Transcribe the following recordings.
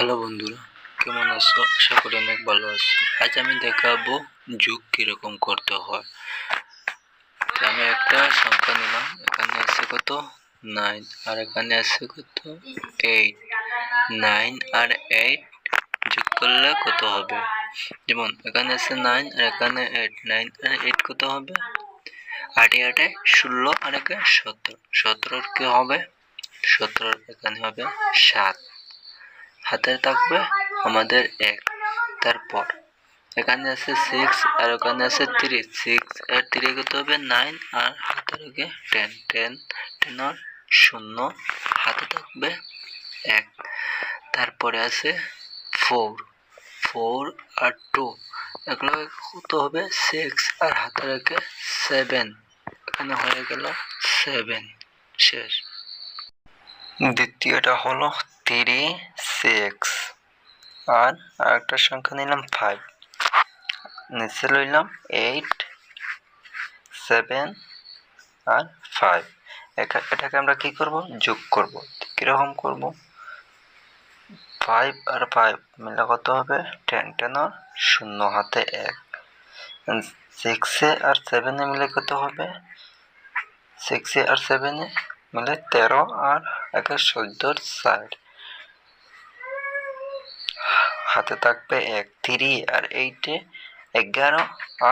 Hello বন্ধুরা, কেমন আছো? আশা করি অনেক ভালো আছো। আজ আমি দেখাবো যোগ কীরকম করতে হয়। আমি একটা সংখ্যা নিলাম, এখানে আছে কত? নাইন, আর এখানে আছে কত? এইট। নাইন আর এইট যোগ করলে কত হবে? যেমন, এখানে আছে নাইন আর এখানে এইট। নাইন আর এইট কত হবে? আটে আটে ষোলো আর একে সতেরো। সতেরোর কি হবে? সতেরোর এখানে হবে সাত। হাতে থাকবে, আমাদের এক। তারপর, এখানে আছে সিক্স আর ওখানে আছে থ্রি সিক্স আর থ্রি কত হবে? নাইন আর হাতে রাখবে টেন টেন টেন আর শূন্য হাতে থাকবে এক। তারপরে আছে ফোর ফোর আর টু এগুলো কত হবে? সিক্স আর হাতে রেখে সেভেন এখানে হয়ে গেল সেভেন শেষ। দ্বিতীয়টা হলো থ্রি সিক্স আর আরেকটা সংখ্যা নিলাম ফাইভ নিচে লইলাম এইট সেভেন আর ফাইভ এটাকে আমরা কি করব? যোগ করব। কীরকম করব? ফাইভ আর ফাইভ মিলে কত হবে? টেন টেন আর শূন্য হাতে এক। সিক্সে আর সেভেনে মিলে কত হবে? সিক্সে আর সেভেনে মিলে তেরো আর একে চোদ্দোর সাইড হাতে থাকবে এক থ্রি আর এইটে এগারো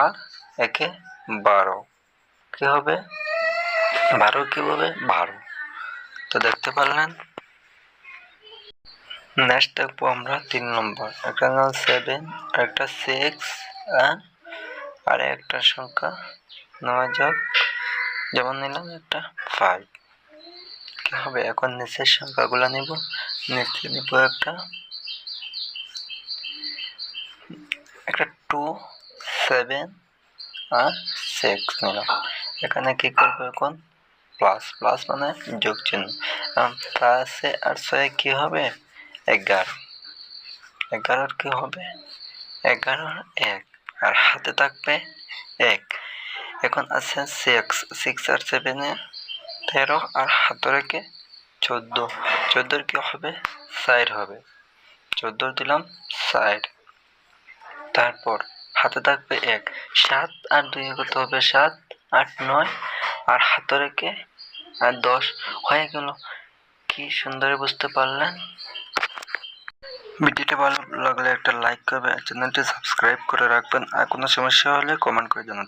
আর একে বারো। কি হবে? বারো কি হবে? বারো। তো দেখতে পারলেন? নেক্সট দেখব আমরা তিন নম্বর। একটা নাম সেভেন আর একটা সিক্স আর একটা সংখ্যা নেওয়া যাক। যেমন নিলাম একটা ফাইভ কি হবে? এখন নিচের সংখ্যাগুলো নিব। নিচে নিব একটা একটা টু সেভেন আর সিক্স নিলাম। এখানে কী করব এখন? প্লাস প্লাস মানে যোগ চিহ্ন। প্লাসে আর ছয় কি হবে? এগারো। এগারোর কী হবে? এগারোর এক। আর হাতে থাকবে এক। এখন আছে সিক্স সিক্স আর সেভেনে তেরো আর হাতে রেখে চোদ্দ। চোদ্দোর কী হবে? সাইড হবে। চোদ্দোর দিলাম সাইড তারপর হাতে থাকবে এক। সাত আর দুই কত হবে সাত, আট, নয়। আর হাতে রেখে আর দশ। হয়ে গেল। কি সুন্দর বুঝতে পারলেন? ভিডিওটি ভালো লাগলে একটা লাইক করবে চ্যানেলটি সাবস্ক্রাইব করে রাখবেন। আর কোনো সমস্যা হলে কমেন্ট করে জানাতে